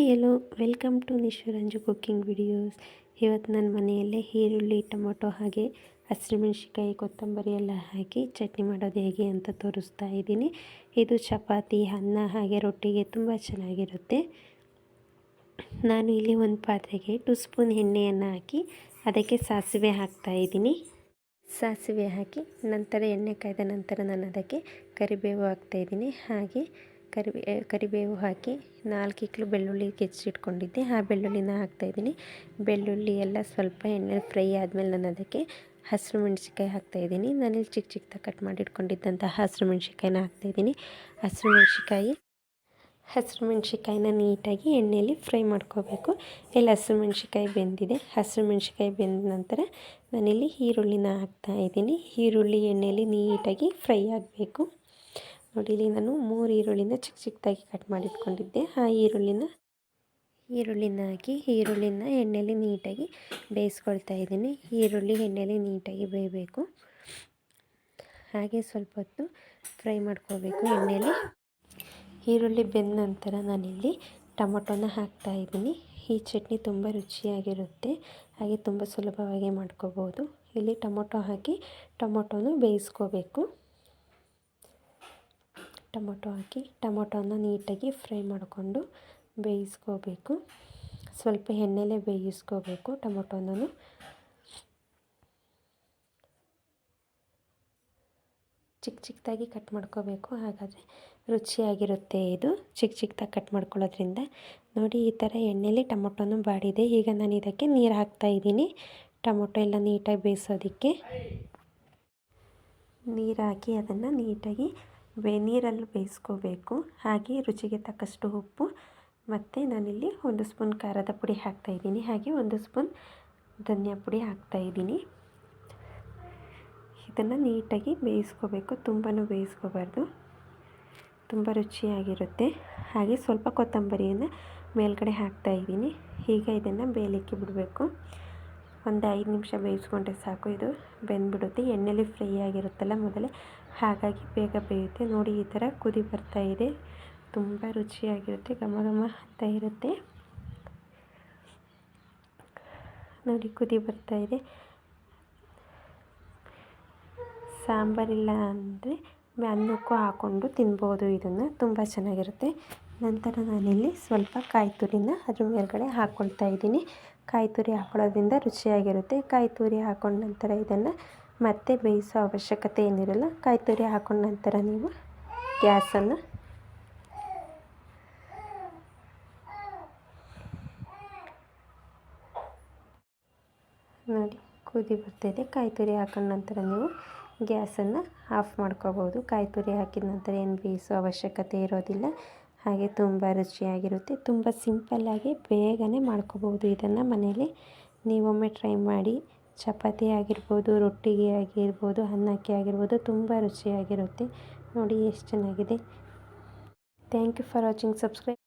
Hi hello welcome to ನಿಶ್ವರಂಜು cooking videos. ಇವತ್ತು ನನ್ನ ಮನೆಯಲ್ಲೇ ಈರುಳ್ಳಿ, ಟೊಮೊಟೊ ಹಾಗೆ ಹಸಿರುಮೆಣ್ಸಿಕಾಯಿ ಕೊತ್ತಂಬರಿ ಎಲ್ಲ ಹಾಕಿ ಚಟ್ನಿ ಮಾಡೋದು ಹೇಗೆ ಅಂತ ತೋರಿಸ್ತಾ ಇದ್ದೀನಿ. ಇದು ಚಪಾತಿ, ಅನ್ನ ಹಾಗೆ ರೊಟ್ಟಿಗೆ ತುಂಬ ಚೆನ್ನಾಗಿರುತ್ತೆ. ನಾನು ಇಲ್ಲಿ ಒಂದು ಪಾತ್ರೆಗೆ ಟು ಸ್ಪೂನ್ ಎಣ್ಣೆಯನ್ನು ಹಾಕಿ ಅದಕ್ಕೆ ಸಾಸಿವೆ ಹಾಕ್ತಾ ಇದ್ದೀನಿ. ಸಾಸಿವೆ ಹಾಕಿ ನಂತರ ಎಣ್ಣೆ ಕಾಯ್ದ ನಂತರ ನಾನು ಅದಕ್ಕೆ ಕರಿಬೇವು ಹಾಕ್ತಾಯಿದ್ದೀನಿ ಹಾಗೆ ಕರಿಬೇ, ಕರಿಬೇವು ಹಾಕಿ ನಾಲ್ಕು ಇಕ್ಕಲು ಬೆಳ್ಳುಳ್ಳಿ ಕೆಚ್ಚಿಟ್ಕೊಂಡಿದ್ದೆ. ಆ ಬೆಳ್ಳುಳ್ಳಿನ ಹಾಕ್ತಾಯಿದ್ದೀನಿ ಬೆಳ್ಳುಳ್ಳಿ ಎಲ್ಲ ಸ್ವಲ್ಪ ಎಣ್ಣೆ ಫ್ರೈ ಆದಮೇಲೆ ನಾನು ಅದಕ್ಕೆ ಹಸಿರು ಮೆಣಸಿನ್ಕಾಯಿ ಹಾಕ್ತಾಯಿದ್ದೀನಿ ನಾನಿಲ್ಲಿ ಚಿಕ್ಕ ಚಿಕ್ಕದಾಗಿ ಕಟ್ ಮಾಡಿಟ್ಕೊಂಡಿದ್ದಂತಹ ಹಸಿರು ಮೆಣಸಿನ್ಕಾಯಿನ ಹಾಕ್ತಾಯಿದ್ದೀನಿ ಹಸಿರು ಮೆಣಸಿಕಾಯಿ ಹಸಿರು ಮೆಣಸಿನ್ಕಾಯಿನ ನೀಟಾಗಿ ಎಣ್ಣೆಯಲ್ಲಿ ಫ್ರೈ ಮಾಡ್ಕೋಬೇಕು. ಇಲ್ಲಿ ಹಸಿರು ಮೆಣಸಿಕಾಯಿ ಬೆಂದಿದೆ. ಹಸಿರು ಮೆಣಸಿಕಾಯಿ ಬೆಂದ ನಂತರ ನಾನಿಲ್ಲಿ ಈರುಳ್ಳಿನ ಹಾಕ್ತಾಯಿದ್ದೀನಿ ಈರುಳ್ಳಿ ಎಣ್ಣೆಯಲ್ಲಿ ನೀಟಾಗಿ ಫ್ರೈ ಆಗಬೇಕು. ನೋಡಿ ಇಲ್ಲಿ ನಾನು ಮೂರು ಈರುಳ್ಳಿನ ಚಿಕ್ಕ ಚಿಕ್ಕದಾಗಿ ಕಟ್ ಮಾಡಿಟ್ಕೊಂಡಿದ್ದೆ. ಆ ಈರುಳ್ಳಿನ ಈರುಳ್ಳಿನ ಹಾಕಿ, ಈರುಳ್ಳಿನ ಎಣ್ಣೆಯಲ್ಲಿ ನೀಟಾಗಿ ಬೇಯಿಸ್ಕೊಳ್ತಾ ಇದ್ದೀನಿ. ಈರುಳ್ಳಿ ಎಣ್ಣೆಯಲ್ಲಿ ನೀಟಾಗಿ ಬೇಯಬೇಕು. ಹಾಗೆ ಸ್ವಲ್ಪ ಹೊತ್ತು ಫ್ರೈ ಮಾಡ್ಕೋಬೇಕು ಎಣ್ಣೆಯಲ್ಲಿ ಈರುಳ್ಳಿ ಬೆಂದ ನಂತರ ನಾನಿಲ್ಲಿ ಟೊಮೊಟೊನ ಹಾಕ್ತಾ ಇದ್ದೀನಿ. ಈ ಚಟ್ನಿ ತುಂಬ ರುಚಿಯಾಗಿರುತ್ತೆ. ಹಾಗೆ ತುಂಬ ಸುಲಭವಾಗಿ ಮಾಡ್ಕೋಬೋದು. ಇಲ್ಲಿ ಟೊಮೊಟೊ ಹಾಕಿ ಟೊಮೊಟೊನು ಬೇಯಿಸ್ಕೋಬೇಕು. ಟೊಮೊಟೊ ಹಾಕಿ, ಟೊಮೊಟೊನ ನೀಟಾಗಿ ಫ್ರೈ ಮಾಡಿಕೊಂಡು ಬೇಯಿಸ್ಕೋಬೇಕು. ಸ್ವಲ್ಪ ಎಣ್ಣೆಲೇ ಬೇಯಿಸ್ಕೋಬೇಕು ಟೊಮೊಟೊನೂ ಚಿಕ್ಕ ಚಿಕ್ಕದಾಗಿ ಕಟ್ ಮಾಡ್ಕೋಬೇಕು, ಹಾಗಾದರೆ ರುಚಿಯಾಗಿರುತ್ತೆ ಇದು. ಚಿಕ್ಕ ಚಿಕ್ಕದಾಗಿ ಕಟ್ ಮಾಡ್ಕೊಳ್ಳೋದ್ರಿಂದ. ನೋಡಿ, ಈ ಥರ ಎಣ್ಣೆಲಿ ಟೊಮೊಟೊನು ಬಾಡಿದೆ. ಈಗ ನಾನು ಇದಕ್ಕೆ ನೀರು ಹಾಕ್ತಾಯಿದ್ದೀನಿ ಟೊಮೊಟೊ ಎಲ್ಲ ನೀಟಾಗಿ ಬೇಯಿಸೋದಕ್ಕೆ. ನೀರು ಹಾಕಿ ಅದನ್ನು ನೀಟಾಗಿ ನೀರಲ್ಲಿ ಬೇಯಿಸ್ಕೋಬೇಕು. ಹಾಗೆ ರುಚಿಗೆ ತಕ್ಕಷ್ಟು ಉಪ್ಪು ಮತ್ತು ನಾನಿಲ್ಲಿ ಒಂದು ಸ್ಪೂನ್ ಖಾರದ ಪುಡಿ ಹಾಕ್ತಾಯಿದ್ದೀನಿ ಹಾಗೆ ಒಂದು ಸ್ಪೂನ್ ಧನಿಯಾ ಪುಡಿ ಹಾಕ್ತಾಯಿದ್ದೀನಿ ಇದನ್ನು ನೀಟಾಗಿ ಬೇಯಿಸ್ಕೋಬೇಕು. ತುಂಬಾ ಬೇಯಿಸ್ಕೋಬಾರ್ದು. ತುಂಬ ರುಚಿಯಾಗಿರುತ್ತೆ. ಹಾಗೆ ಸ್ವಲ್ಪ ಕೊತ್ತಂಬರಿಯನ್ನು ಮೇಲ್ಗಡೆ ಹಾಕ್ತಾಯಿದ್ದೀನಿ ಈಗ ಇದನ್ನು ಬೇಯಲಿಕ್ಕೆ ಬಿಡಬೇಕು. ಒಂದು ಐದು ನಿಮಿಷ ಬೇಯಿಸ್ಕೊಂಡ್ರೆ ಸಾಕು. ಇದು ಬೆಂದ್ಬಿಡುತ್ತೆ. ಎಣ್ಣೆಲಿ ಫ್ರೈ ಆಗಿರುತ್ತಲ್ಲ ಮೊದಲೇ. ಹಾಗಾಗಿ ಬೇಗ ಬೇಯುತ್ತೆ. ನೋಡಿ, ಈ ಥರ ಕುದಿ ಬರ್ತಾ ಇದೆ. ತುಂಬ ರುಚಿಯಾಗಿರುತ್ತೆ. ಘಮ ಘಮ ಅಂತ ಇರುತ್ತೆ. ನೋಡಿ, ಕುದಿ ಬರ್ತಾ ಇದೆ. ಸಾಂಬಾರಿಲ್ಲ ಅಂದರೆ ಅನ್ನಕ್ಕೂ ಹಾಕ್ಕೊಂಡು ತಿನ್ಬೋದು. ಇದನ್ನು ತುಂಬ ಚೆನ್ನಾಗಿರುತ್ತೆ. ನಂತರ ನಾನಿಲ್ಲಿ ಸ್ವಲ್ಪ ಕಾಯಿ ತುರಿನ ಅದ್ರ ಮೇಲ್ಗಡೆ ಹಾಕ್ಕೊಳ್ತಾ ಇದ್ದೀನಿ. ಕಾಯಿ ತುರಿ ಹಾಕೊಳ್ಳೋದ್ರಿಂದ ರುಚಿಯಾಗಿರುತ್ತೆ. ಕಾಯಿ ತುರಿ ಹಾಕೊಂಡ ನಂತರ ಇದನ್ನು ಮತ್ತೆ ಬೇಯಿಸೋ ಅವಶ್ಯಕತೆ ಏನಿರಲ್ಲ ಕಾಯಿ ತುರಿ ಹಾಕೊಂಡ ನಂತರ ನೀವು ಗ್ಯಾಸನ್ನು ನೋಡಿ ಕುದಿ ಬರ್ತಾಯಿದೆ ಕಾಯಿ ತುರಿ ಹಾಕೊಂಡ ನಂತರ ನೀವು ಗ್ಯಾಸನ್ನು ಆಫ್ ಮಾಡ್ಕೋಬೋದು. ಕಾಯಿ ತುರಿ ಹಾಕಿದ ನಂತರ ಏನು ಬೇಯಿಸೋ ಅವಶ್ಯಕತೆ ಇರೋದಿಲ್ಲ. ಹಾಗೆ ತುಂಬ ರುಚಿಯಾಗಿರುತ್ತೆ. ತುಂಬ ಸಿಂಪಲ್ಲಾಗಿ ಬೇಗನೆ ಮಾಡ್ಕೋಬೋದು ಇದನ್ನು ಮನೇಲಿ ನೀವೊಮ್ಮೆ ಟ್ರೈ ಮಾಡಿ. ಚಪಾತಿ ಆಗಿರ್ಬೋದು, ರೊಟ್ಟಿಗೆ ಆಗಿರ್ಬೋದು, ಅನ್ನಕ್ಕೆ ಆಗಿರ್ಬೋದು ತುಂಬ ರುಚಿಯಾಗಿರುತ್ತೆ. ನೋಡಿ, ಎಷ್ಟು ಚೆನ್ನಾಗಿದೆ. Thank you for watching. Subscribe